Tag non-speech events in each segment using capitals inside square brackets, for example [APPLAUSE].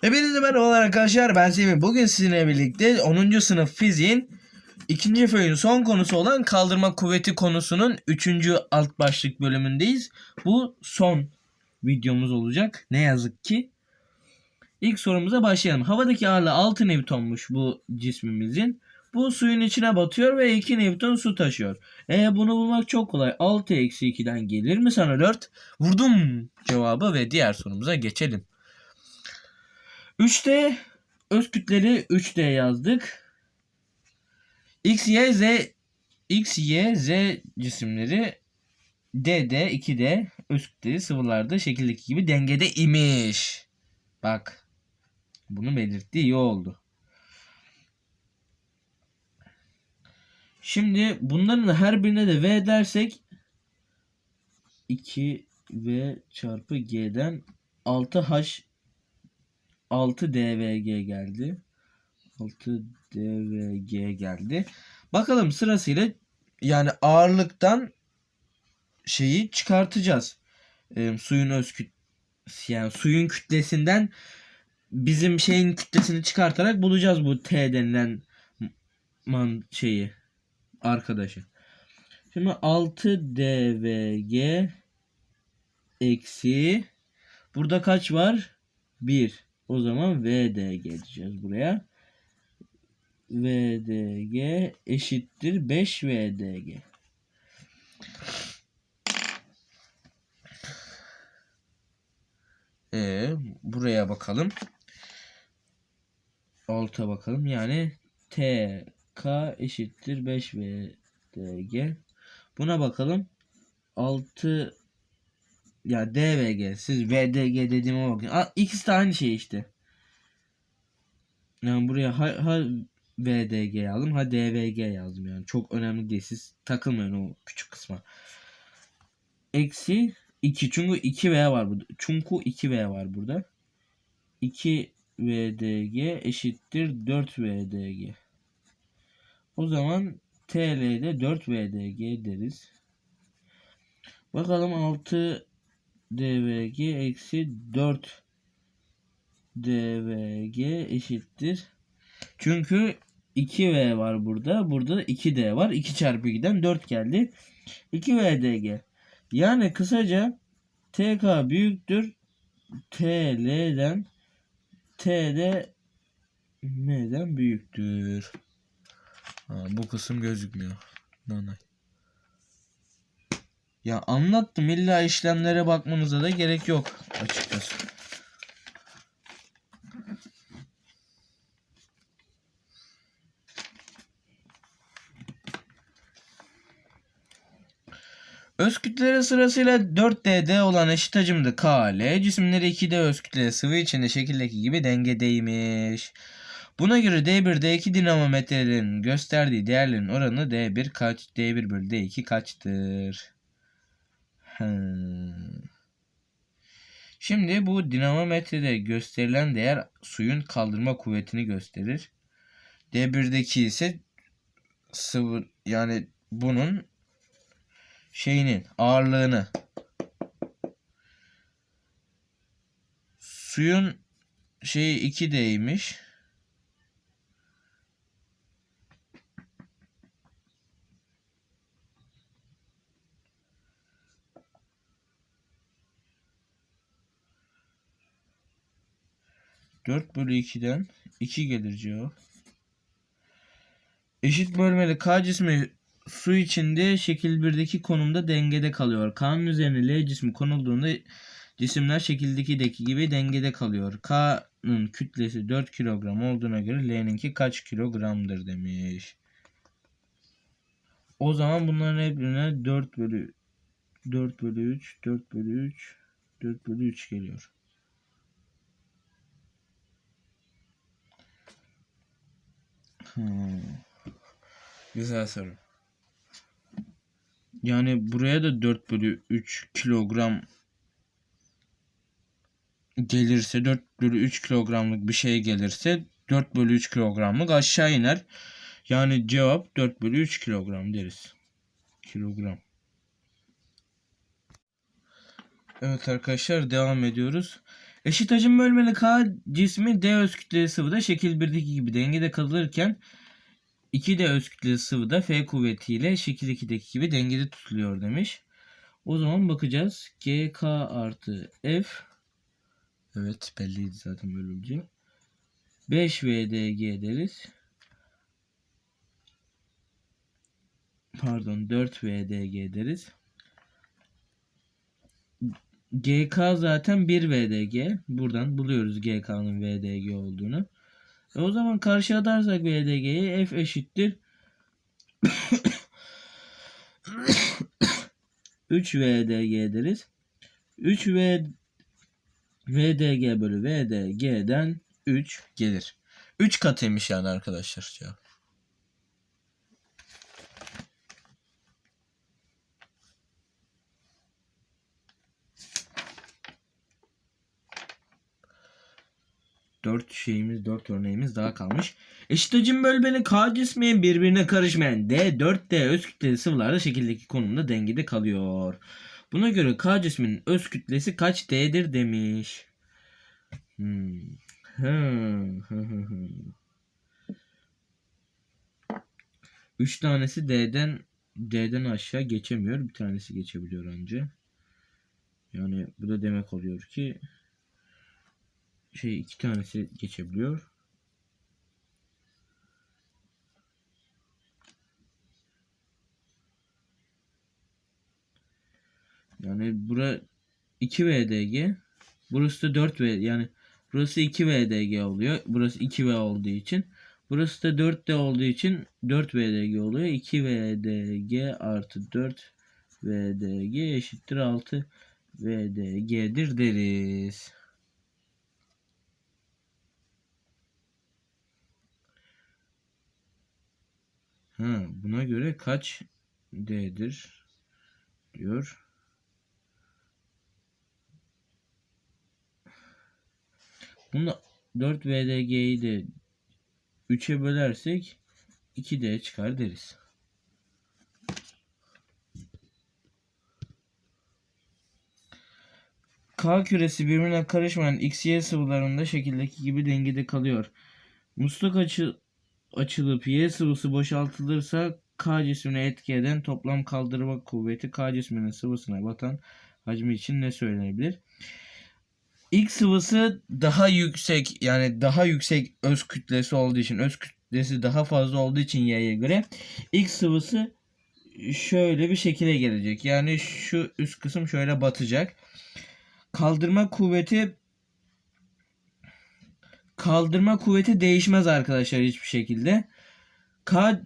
Hepinize merhabalar arkadaşlar ben Semih. Bugün sizinle birlikte 10. sınıf fiziğin ikinci föyün son konusu olan kaldırma kuvveti konusunun 3. alt başlık bölümündeyiz. Bu son videomuz olacak. Ne yazık ki. İlk sorumuza başlayalım. Havadaki ağırlığı 6 Newton'muş bu cismimizin. Bu suyun içine batıyor ve 2 Newton su taşıyor. E bunu bulmak çok kolay. 6 eksi 2'den gelir mi sana 4? Vurdum cevabı ve diğer sorumuza geçelim. 3D öz kütleri 3D yazdık. X, Y, Z X, Y, Z cisimleri DD, 2D öz kütleri sıvılarda şekildeki gibi dengede imiş. Bak. Bunu belirtti iyi oldu. Şimdi bunların her birine de V dersek 2V çarpı G'den 6H 6 DVG geldi. 6 DVG geldi. Bakalım sırasıyla yani ağırlıktan şeyi çıkartacağız. Ee, suyun öz küt yani suyun kütlesinden bizim şeyin kütlesini çıkartarak bulacağız bu T denilen man şeyi arkadaşı. Şimdi 6 DVG eksi burada kaç var? 1. O zaman VDG diyeceğiz buraya. VDG eşittir 5 VDG. Ee, buraya bakalım. Alta bakalım. Yani TK eşittir 5 VDG. Buna bakalım. 6 ya DVG siz VDG dediğime bakın. Aa, ikisi de aynı şey işte. Yani buraya ha, ha VDG yazdım ha DVG yazdım yani. Çok önemli değil. Siz takılmayın o küçük kısma. Eksi 2 çünkü 2V var burada. Çünkü 2V var burada. 2 VDG eşittir 4 VDG. O zaman TL'de 4 VDG deriz. Bakalım 6 DVG eksi 4 DVG eşittir. Çünkü 2V var burada. Burada da 2D var. 2 çarpı 2'den 4 geldi. 2VDG. Yani kısaca TK büyüktür. TL'den TD M'den büyüktür. Ha, bu kısım gözükmüyor. Nanay. Ya anlattım illa işlemlere bakmanıza da gerek yok açıkçası. Öz kütleleri sırasıyla 4D'de olan eşit hacimde KL, cisimleri 2D öz kütleli sıvı içinde şekildeki gibi dengedeymiş. Buna göre D1, D2 dinamometrelerin gösterdiği değerlerin oranı D1 kaç, D1 bölü D2 kaçtır? Hmm. Şimdi bu dinamometrede gösterilen değer suyun kaldırma kuvvetini gösterir. D1'deki ise sıvı yani bunun şeyinin ağırlığını suyun şeyi 2D'ymiş. Dört bölü 2'den 2 gelir cevap. Eşit bölmeli K cismi su içinde şekil 1'deki konumda dengede kalıyor. K'nın üzerine L cismi konulduğunda cisimler şekil 2'deki gibi dengede kalıyor. K'nın kütlesi 4 kilogram olduğuna göre L'ninki kaç kilogramdır demiş. O zaman bunların hepsine 4 bölü 4 bölü 3 4 bölü 3 4 bölü 3 geliyor. Hmm. Güzel soru. Yani buraya da 4 bölü 3 kilogram gelirse 4 bölü 3 kilogramlık bir şey gelirse 4 bölü 3 kilogramlık aşağı iner. Yani cevap 4 bölü 3 kilogram deriz. Kilogram. Evet arkadaşlar devam ediyoruz. Eşit hacim bölmeli K cismi D öz kütleli sıvıda şekil 1'deki gibi dengede kalırken 2D öz kütleli sıvıda F kuvvetiyle şekil 2'deki gibi dengede tutuluyor demiş. O zaman bakacağız. GK artı F Evet belliydi zaten böyle olacak. 5 VDG deriz. Pardon 4 VDG deriz. GK zaten 1 VDG. Buradan buluyoruz GK'nın VDG olduğunu. E o zaman karşı atarsak VDG'yi F eşittir [COUGHS] 3 VDG deriz. 3 V VDG bölü VDG'den 3 gelir. 3 katıymış yani arkadaşlar cevap. Dört şeyimiz, dört örneğimiz daha kalmış. Eşit hacim bölmeli K cismi birbirine karışmayan D, 4D öz kütleli sıvılarda şekildeki konumda dengede kalıyor. Buna göre K cisminin öz kütlesi kaç D'dir demiş. Hmm. Hı. [LAUGHS] Üç tanesi D'den D'den aşağı geçemiyor. Bir tanesi geçebiliyor anca. Yani bu da demek oluyor ki şey iki tanesi geçebiliyor. Yani bura 2 VDG. Burası da 4 V yani burası 2 VDG oluyor. Burası 2 V olduğu için. Burası da 4 D olduğu için 4 VDG oluyor. 2 VDG artı 4 VDG eşittir 6 VDG'dir deriz. Ha, buna göre kaç D'dir diyor. Bunu 4 VDG'yi de 3'e bölersek 2D çıkar deriz. K küresi birbirine karışmayan XY sıvılarında şekildeki gibi dengede kalıyor. Musluk açı, açılıp Y sıvısı boşaltılırsa K cismine etki eden toplam kaldırma kuvveti K cisminin sıvısına batan hacmi için ne söylenebilir? X sıvısı daha yüksek yani daha yüksek öz kütlesi olduğu için öz kütlesi daha fazla olduğu için Y'ye göre X sıvısı şöyle bir şekilde gelecek. Yani şu üst kısım şöyle batacak. Kaldırma kuvveti kaldırma kuvveti değişmez arkadaşlar hiçbir şekilde. K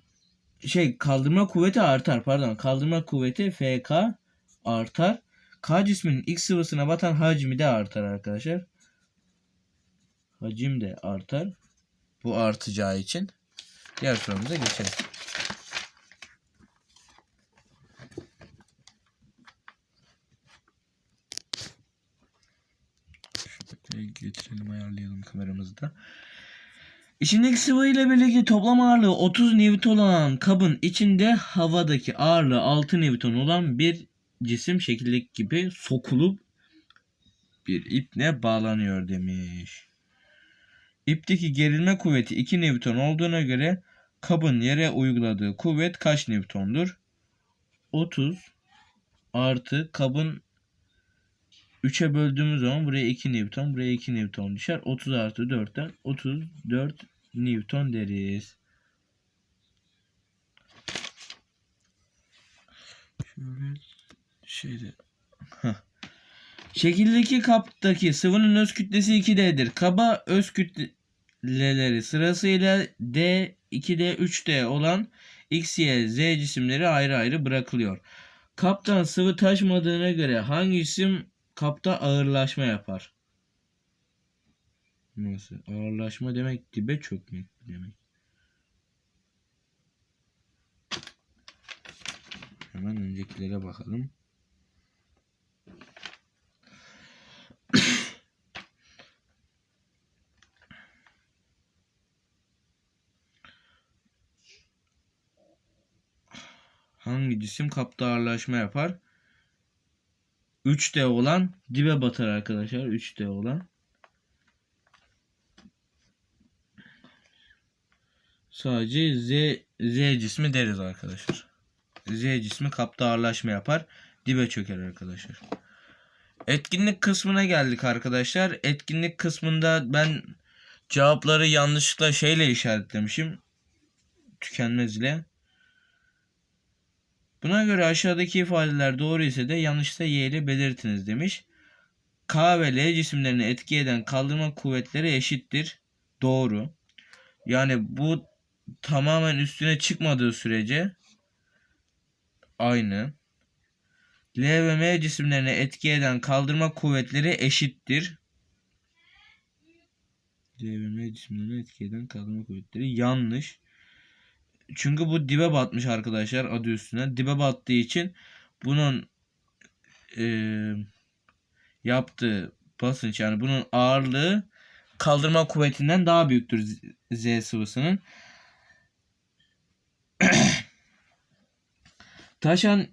şey kaldırma kuvveti artar pardon. Kaldırma kuvveti FK artar. K cisminin X sıvısına batan hacmi de artar arkadaşlar. Hacim de artar. Bu artacağı için. Diğer sorumuza geçelim. Şöyle getirelim ayarlayalım kameramızı da. İçindeki sıvı ile birlikte toplam ağırlığı 30 Newton olan kabın içinde havadaki ağırlığı 6 Newton olan bir cisim şekildeki gibi sokulup bir iple bağlanıyor demiş. İpteki gerilme kuvveti 2 Newton olduğuna göre kabın yere uyguladığı kuvvet kaç Newton'dur? 30 artı kabın 3'e böldüğümüz zaman buraya 2 Newton, buraya 2 Newton düşer. 30 artı 4'ten 34 Newton deriz. Şöyle şeyde. Şekildeki kaptaki sıvının öz kütlesi 2D'dir. Kaba öz kütleleri sırasıyla D, 2D, 3D olan X, Y, Z cisimleri ayrı ayrı bırakılıyor. Kaptan sıvı taşmadığına göre hangi cisim kapta ağırlaşma yapar? Nasıl? Ağırlaşma demek dibe çökmek demek. Hemen öncekilere bakalım. Hangi cisim kapta ağırlaşma yapar? 3D olan dibe batar arkadaşlar. 3D olan. Sadece Z, Z cismi deriz arkadaşlar. Z cismi kapta ağırlaşma yapar. Dibe çöker arkadaşlar. Etkinlik kısmına geldik arkadaşlar. Etkinlik kısmında ben cevapları yanlışlıkla şeyle işaretlemişim. Tükenmez ile. Buna göre aşağıdaki ifadeler doğru ise de yanlışsa Y ile belirtiniz demiş. K ve L cisimlerini etki eden kaldırma kuvvetleri eşittir. Doğru. Yani bu tamamen üstüne çıkmadığı sürece aynı. L ve M cisimlerine etki eden kaldırma kuvvetleri eşittir. L ve M cisimlerine etki eden kaldırma kuvvetleri yanlış. Çünkü bu dibe batmış arkadaşlar adı üstüne. Dibe battığı için bunun eee yaptığı basınç yani bunun ağırlığı kaldırma kuvvetinden daha büyüktür Z sıvısının. [CLEARS THROAT] Taşan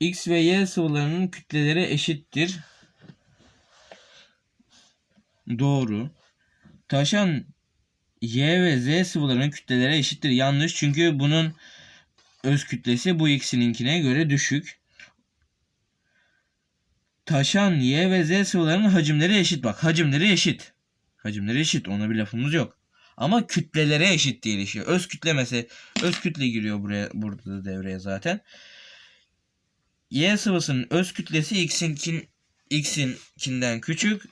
X ve Y sıvılarının kütleleri eşittir. Doğru. Taşan Y ve Z sıvılarının kütleleri eşittir. Yanlış çünkü bunun öz kütlesi bu ikisininkine göre düşük. Taşan Y ve Z sıvılarının hacimleri eşit. Bak hacimleri eşit. Hacimleri eşit. Ona bir lafımız yok. Ama kütleleri eşit değil işi. Öz kütle mesela öz kütle giriyor buraya burada da devreye zaten. Y sıvısının öz kütlesi X'inkin X'inkinden küçük.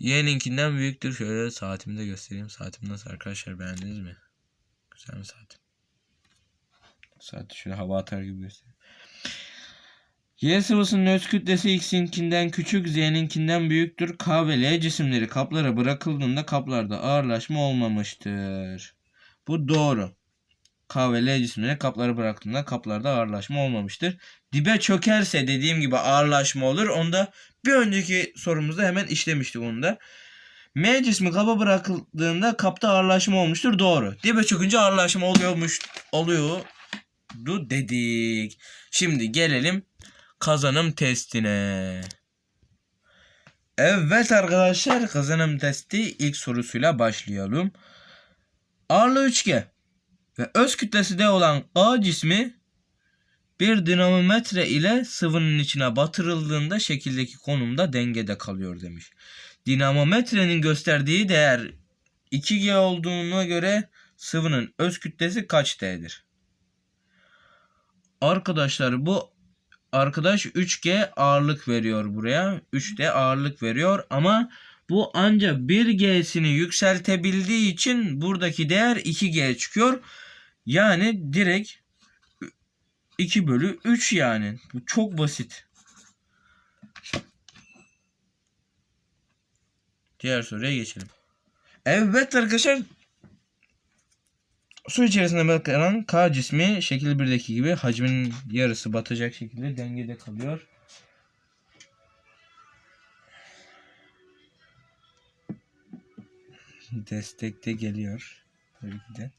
Y'ninkinden büyüktür. Şöyle saatimi de göstereyim. Saatim nasıl arkadaşlar beğendiniz mi? Güzel mi saatim? Saati şöyle hava atar gibi göstereyim. Y sıvısının öz kütlesi X'inkinden küçük, Z'ninkinden büyüktür. K ve L cisimleri kaplara bırakıldığında kaplarda ağırlaşma olmamıştır. Bu doğru. K ve L cisimleri kaplara bıraktığında kaplarda ağırlaşma olmamıştır. Dibe çökerse dediğim gibi ağırlaşma olur. Onda bir önceki sorumuzda hemen işlemiştik onu da. M cismi kaba bırakıldığında kapta ağırlaşma olmuştur. Doğru. Dibe çökünce ağırlaşma oluyormuş oluyordu dedik. Şimdi gelelim kazanım testine. Evet arkadaşlar kazanım testi ilk sorusuyla başlayalım. Ağırlığı 3G ve öz kütlesi de olan A cismi bir dinamometre ile sıvının içine batırıldığında şekildeki konumda dengede kalıyor demiş. Dinamometrenin gösterdiği değer 2G olduğuna göre sıvının öz kütlesi kaç D'dir? Arkadaşlar bu arkadaş 3G ağırlık veriyor buraya. 3D ağırlık veriyor ama bu ancak 1G'sini yükseltebildiği için buradaki değer 2G çıkıyor. Yani direkt 2 bölü 3 yani. Bu çok basit. Diğer soruya geçelim. Evet arkadaşlar. Su içerisinde bırakılan K cismi şekil 1'deki gibi hacmin yarısı batacak şekilde dengede kalıyor. Destekte geliyor. Tabii ki de.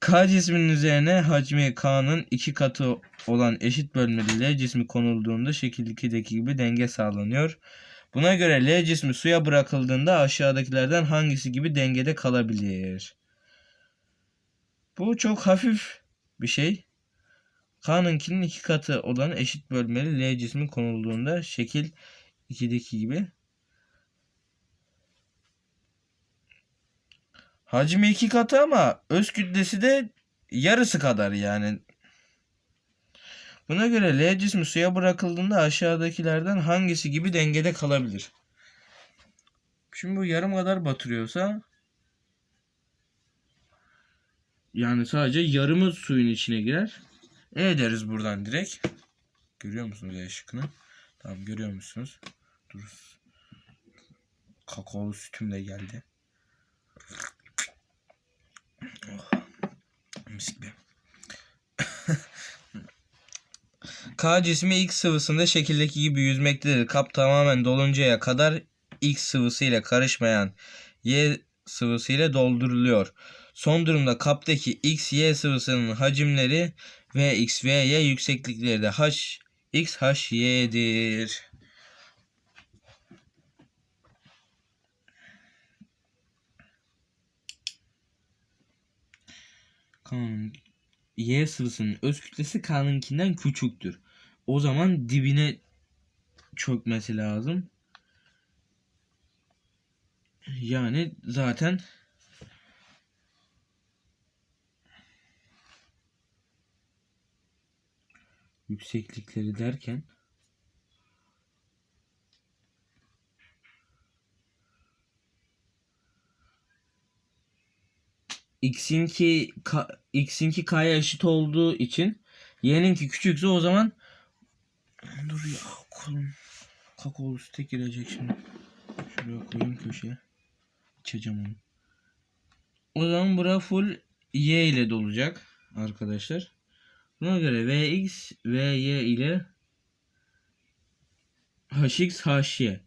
K cisminin üzerine hacmi K'nın iki katı olan eşit bölmeli L cismi konulduğunda şekil 2'deki gibi denge sağlanıyor. Buna göre L cismi suya bırakıldığında aşağıdakilerden hangisi gibi dengede kalabilir? Bu çok hafif bir şey. K'nınkinin iki katı olan eşit bölmeli L cismi konulduğunda şekil 2'deki gibi Hacmi iki katı ama öz kütlesi de yarısı kadar yani. Buna göre L cismi suya bırakıldığında aşağıdakilerden hangisi gibi dengede kalabilir? Şimdi bu yarım kadar batırıyorsa yani sadece yarımı suyun içine girer. E deriz buradan direkt. Görüyor musunuz E şıkkını? Tamam görüyor musunuz? Dur. Kakaolu sütüm de geldi. Oh. Mis gibi. K cismi X sıvısında şekildeki gibi yüzmektedir. Kap tamamen doluncaya kadar X sıvısı ile karışmayan Y sıvısı ile dolduruluyor. Son durumda kaptaki X, Y sıvısının hacimleri V, X, V, Y yükseklikleri de H, X, H, Y'dir. K'nın Y sıvısının öz kütlesi K'nınkinden küçüktür. O zaman dibine çökmesi lazım. Yani zaten yükseklikleri derken x'inki x'inki k'ya eşit olduğu için y'ninki küçükse o zaman dur ya kolum kakao üstte girecek şimdi. Şuraya koyayım köşeye. İçeceğim onu. O zaman bura full y ile dolacak arkadaşlar. Buna göre vx vy ile hx hy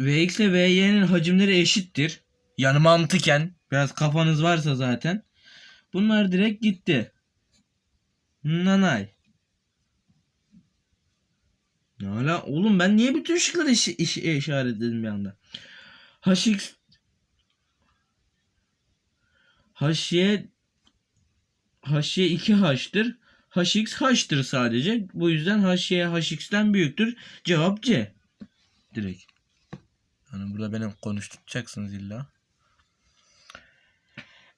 Vx ile Vy'nin hacimleri eşittir. Yani mantıken biraz kafanız varsa zaten. Bunlar direkt gitti. Nanay. Ne hala oğlum ben niye bütün ışıkları iş, iş, işaretledim bir anda? Hx H'ye H'ye 2H'tır. Hx H'tır sadece. Bu yüzden H'ye Hx'ten büyüktür. Cevap C. Direkt. Hani burada beni konuşturacaksınız illa.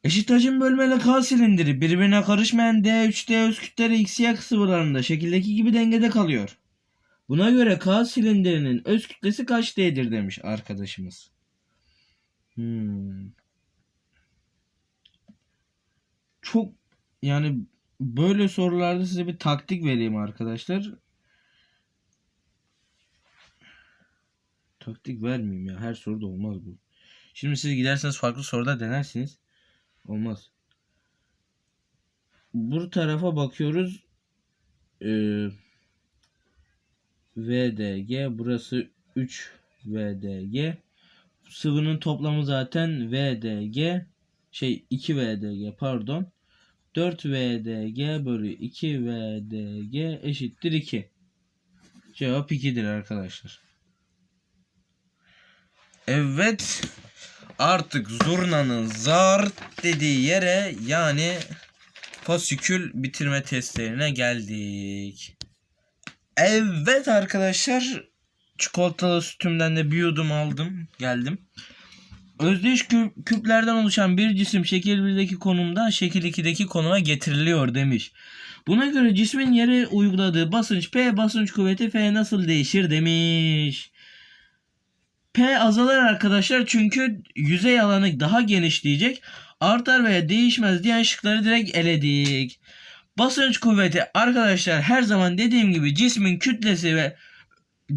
Eşit hacim bölmeli K silindiri birbirine karışmayan D3D öz kütleri XY sıvılarında şekildeki gibi dengede kalıyor. Buna göre K silindirinin öz kütlesi kaç D'dir demiş arkadaşımız. Hmm. Çok yani böyle sorularda size bir taktik vereyim arkadaşlar. Taktik vermeyeyim ya. Her soruda olmaz bu. Şimdi siz giderseniz farklı soruda denersiniz. Olmaz. Bu tarafa bakıyoruz. Ee, VDG. Burası 3 VDG. Sıvının toplamı zaten VDG. Şey 2 VDG pardon. 4 VDG bölü 2 VDG eşittir 2. Cevap 2'dir arkadaşlar. Evet. Artık zurnanın zart dediği yere yani fasikül bitirme testlerine geldik. Evet arkadaşlar. Çikolatalı sütümden de bir yudum aldım. Geldim. Özdeş küp, küplerden oluşan bir cisim şekil 1'deki konumdan şekil 2'deki konuma getiriliyor demiş. Buna göre cismin yere uyguladığı basınç P basınç kuvveti F nasıl değişir demiş. P azalır arkadaşlar çünkü yüzey alanı daha genişleyecek. Artar veya değişmez diyen şıkları direkt eledik. Basınç kuvveti arkadaşlar her zaman dediğim gibi cismin kütlesi ve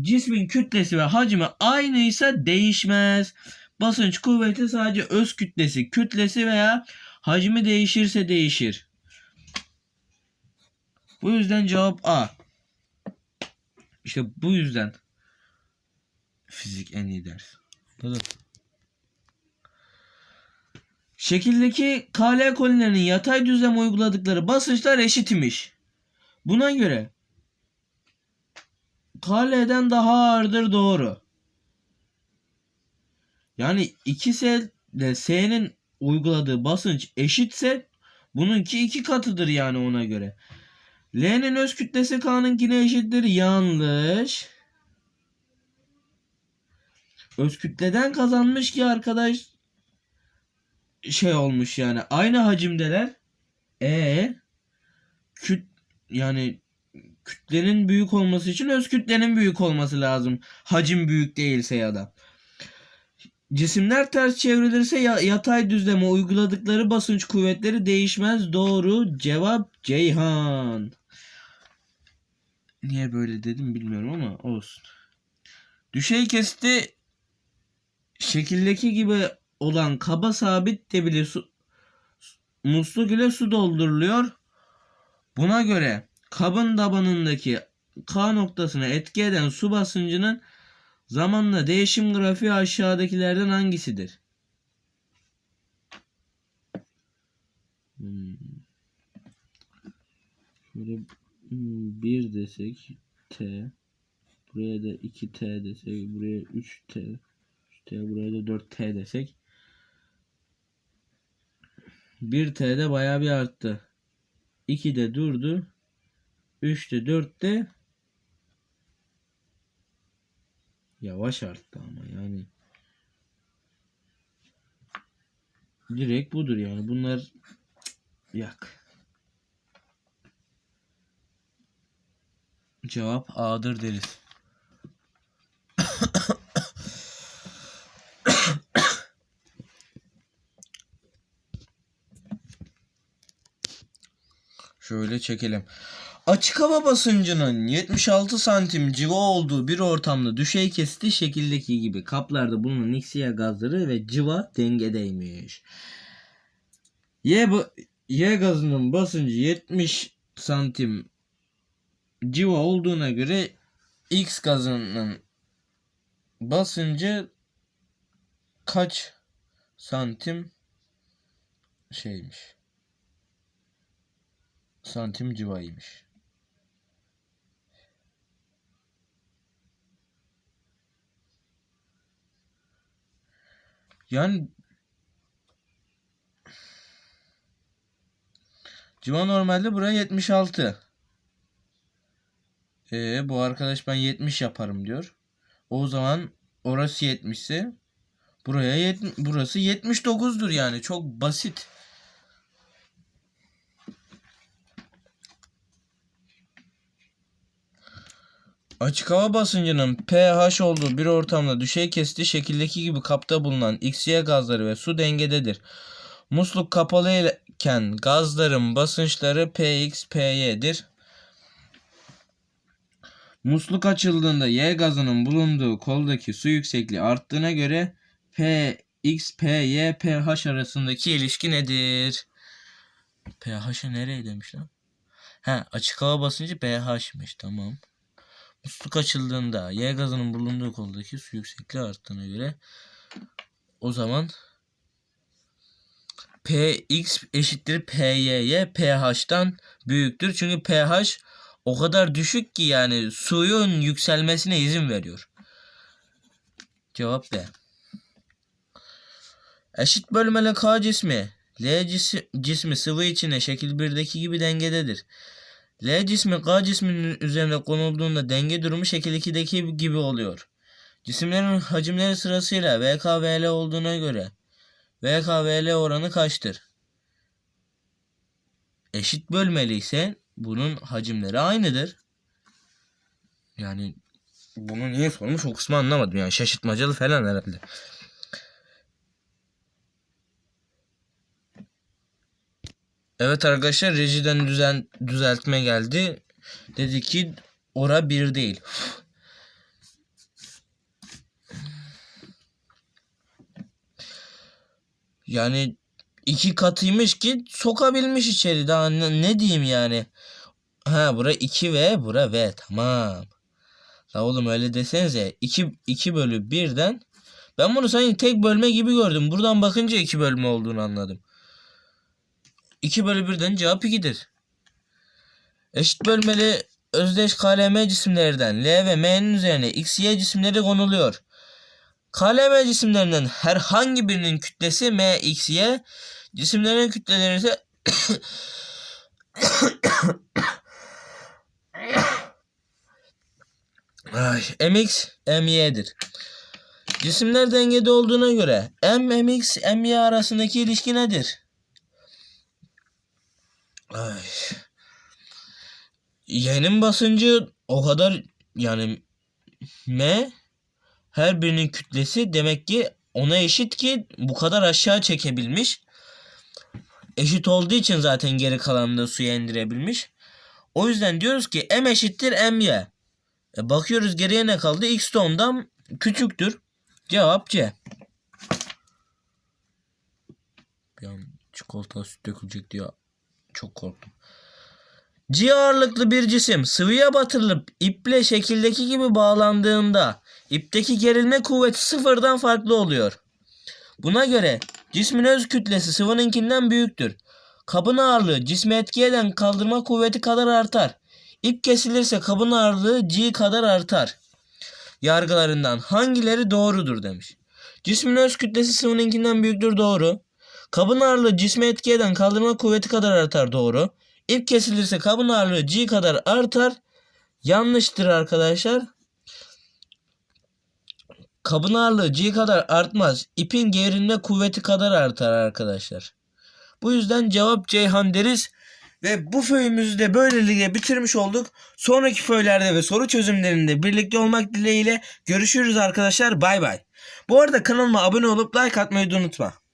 cismin kütlesi ve hacmi aynıysa değişmez. Basınç kuvveti sadece öz kütlesi, kütlesi veya hacmi değişirse değişir. Bu yüzden cevap A. İşte bu yüzden fizik en iyi ders. Anladın? Şekildeki KL kolilerinin yatay düzlem uyguladıkları basınçlar eşit imiş. Buna göre KL'den daha ağırdır doğru. Yani 2S ile S'nin uyguladığı basınç eşitse bununki iki katıdır yani ona göre. L'nin öz kütlesi K'nınkine eşittir. Yanlış. Öz kütleden kazanmış ki arkadaş şey olmuş yani aynı hacimdeler. E küt yani kütlenin büyük olması için öz kütlenin büyük olması lazım. Hacim büyük değilse ya da. Cisimler ters çevrilirse ya- yatay düzleme uyguladıkları basınç kuvvetleri değişmez. Doğru cevap Ceyhan. Niye böyle dedim bilmiyorum ama olsun. Düşey kesti şekildeki gibi olan kaba sabit debili su, musluk ile su dolduruluyor. Buna göre kabın tabanındaki K noktasına etki eden su basıncının zamanla değişim grafiği aşağıdakilerden hangisidir? Hmm. Şöyle hmm, 1 desek T buraya da 2T desek buraya 3T 3T buraya da 4T desek 1T'de bayağı bir arttı. 2'de durdu. 3'te 4'te yavaş arttı ama yani direkt budur yani bunlar yak. Cevap A'dır deriz. Şöyle çekelim. Açık hava basıncının 76 santim civa olduğu bir ortamda düşey kesiti şekildeki gibi kaplarda bulunan X'ye gazları ve civa dengedeymiş. Y, bu, Y gazının basıncı 70 santim civa olduğuna göre X gazının basıncı kaç santim şeymiş? Santim civaymış. Yani civa normalde buraya 76. Ee, bu arkadaş ben 70 yaparım diyor. O zaman orası 70 ise buraya 70, burası 79'dur yani. Çok basit. Açık hava basıncının pH olduğu bir ortamda düşey kesiti şekildeki gibi kapta bulunan XY gazları ve su dengededir. Musluk kapalı iken gazların basınçları Px, Py'dir. Musluk açıldığında Y gazının bulunduğu koldaki su yüksekliği arttığına göre Px, Py, pH arasındaki ilişki nedir? pH'ı nereye demiş lan? Ha açık hava basıncı pH'miş tamam. Musluk açıldığında Y gazının bulunduğu koldaki su yüksekliği arttığına göre o zaman Px eşittir Py'ye pH'tan büyüktür. Çünkü pH o kadar düşük ki yani suyun yükselmesine izin veriyor. Cevap B. Eşit bölmeli K cismi L cismi sıvı içine şekil 1'deki gibi dengededir. L cismi K cisminin üzerine konulduğunda denge durumu şekil 2'deki gibi oluyor. Cisimlerin hacimleri sırasıyla VK ve L olduğuna göre VK ve L oranı kaçtır? Eşit bölmeli ise bunun hacimleri aynıdır. Yani bunu niye sormuş o kısmı anlamadım yani şaşırtmacalı falan herhalde. Evet arkadaşlar rejiden düzen düzeltme geldi. Dedi ki ora bir değil. Yani iki katıymış ki sokabilmiş içeri daha ne, ne diyeyim yani. Ha bura 2 v bura v tamam. La oğlum öyle desenize 2 2 bölü 1'den ben bunu sanki tek bölme gibi gördüm. Buradan bakınca 2 bölme olduğunu anladım. 2 bölü 1'den cevap 2'dir. Eşit bölmeli özdeş KLM cisimlerden L ve M'nin üzerine X, Y cisimleri konuluyor. KLM cisimlerinden herhangi birinin kütlesi M, X, Y, cisimlerin kütleleri ise [COUGHS] MX, MY'dir. Cisimler dengede olduğuna göre M, MX, MY arasındaki ilişki nedir? Ay. Y'nin basıncı o kadar yani M her birinin kütlesi demek ki ona eşit ki bu kadar aşağı çekebilmiş. Eşit olduğu için zaten geri kalanını da suya indirebilmiş. O yüzden diyoruz ki M eşittir MY. E bakıyoruz geriye ne kaldı? X de ondan küçüktür. Cevap C. Bir an çikolata süt dökülecek diye çok korktum. G ağırlıklı bir cisim sıvıya batırılıp iple şekildeki gibi bağlandığında ipteki gerilme kuvveti sıfırdan farklı oluyor. Buna göre cismin öz kütlesi sıvınınkinden büyüktür. Kabın ağırlığı cismi etki eden kaldırma kuvveti kadar artar. İp kesilirse kabın ağırlığı G kadar artar. Yargılarından hangileri doğrudur demiş. Cismin öz kütlesi sıvınınkinden büyüktür doğru. Kabın ağırlığı cisme etki eden kaldırma kuvveti kadar artar doğru. İp kesilirse kabın ağırlığı G kadar artar. Yanlıştır arkadaşlar. Kabın ağırlığı G kadar artmaz. İpin gevrilme kuvveti kadar artar arkadaşlar. Bu yüzden cevap Ceyhan deriz. Ve bu föyümüzü de böylelikle bitirmiş olduk. Sonraki föylerde ve soru çözümlerinde birlikte olmak dileğiyle görüşürüz arkadaşlar. Bay bay. Bu arada kanalıma abone olup like atmayı da unutma.